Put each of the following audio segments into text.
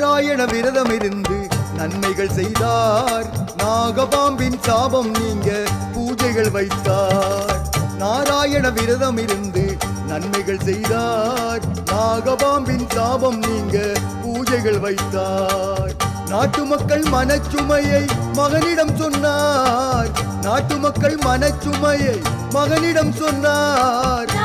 நாராயண விரதம் இருந்து நன்மைகள் செய்தார். நாகபாம்பின் சாபம் நீங்க பூஜைகள் வைத்தார். நாராயண விரதம் இருந்து நன்மைகள் செய்தார். நாகபாம்பின் சாபம் நீங்க பூஜைகள் வைத்தார். நாட்டு மக்கள் மனச்சுமையை மகனிடம் சொன்னார். நாட்டு மக்கள் மனச்சுமையை மகனிடம் சொன்னார்.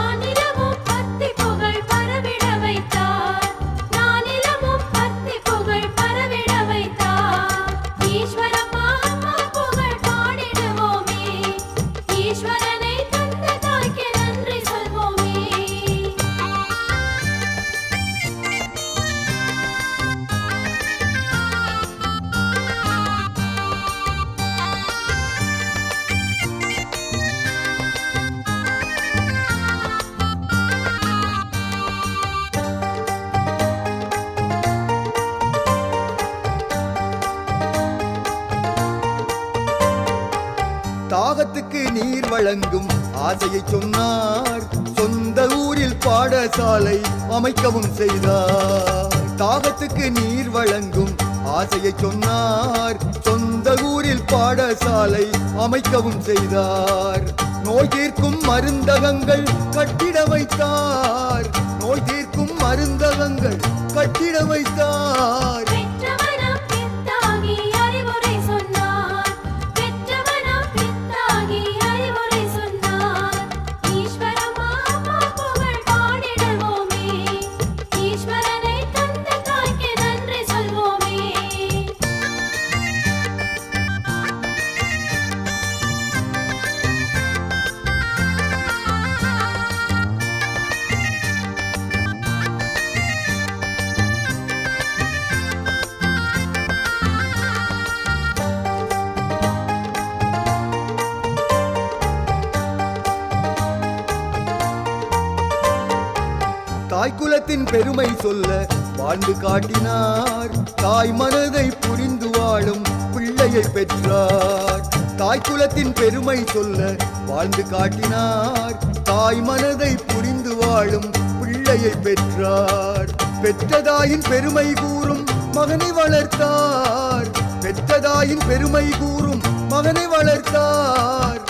தாகத்துக்கு நீர் வழங்கும் ஆசையை சொன்னார். சொந்த ஊரில் பாடசாலை அமைக்கவும் செய்தார். தாகத்துக்கு நீர் வழங்கும் ஆசையை சொன்னார். சொந்த ஊரில் பாடசாலை அமைக்கவும் செய்தார். நோய் தீர்க்கும் மருந்தகங்கள் கட்டிட வைத்தார். நோய் தீர்க்கும் மருந்தகங்கள் கட்டிட வைத்தார். தாய்க்குலத்தின் பெருமை சொல்ல வாழ்ந்து காட்டினார். தாய் மனதை புரிந்து வாழும் பிள்ளையை பெற்றார். தாய்க்குலத்தின் பெருமை சொல்ல வாழ்ந்து காட்டினார். தாய் மனதை புரிந்து வாழும் பிள்ளையை பெற்றார். பெற்றதாயின் பெருமை கூறும் மகனை வளர்த்தார். பெற்றதாயின் பெருமை கூறும் மகனை வளர்த்தார்.